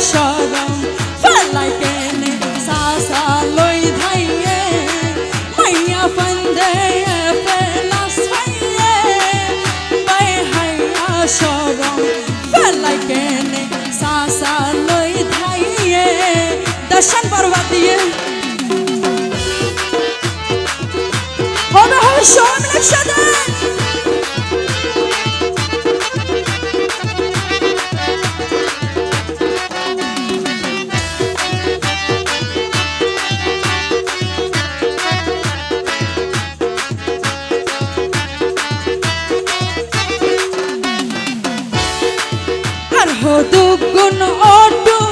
সরম ফেলাই কেনে সাসা লই ধাইয়ে, মাইয়া ফন্দে ফেলাস ফাইয়ে। বাই হাইয়া সরম ফেলাই কেনে সাসা লই ধাইয়ে। দর্শন আর হদু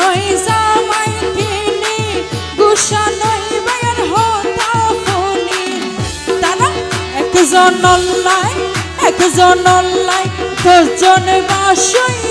নয় জামাই কিনি, গুসা নয় মায়ের হতা ফোনে তারা একজন অল্লাই একজন অল্লাই দশজন বাসই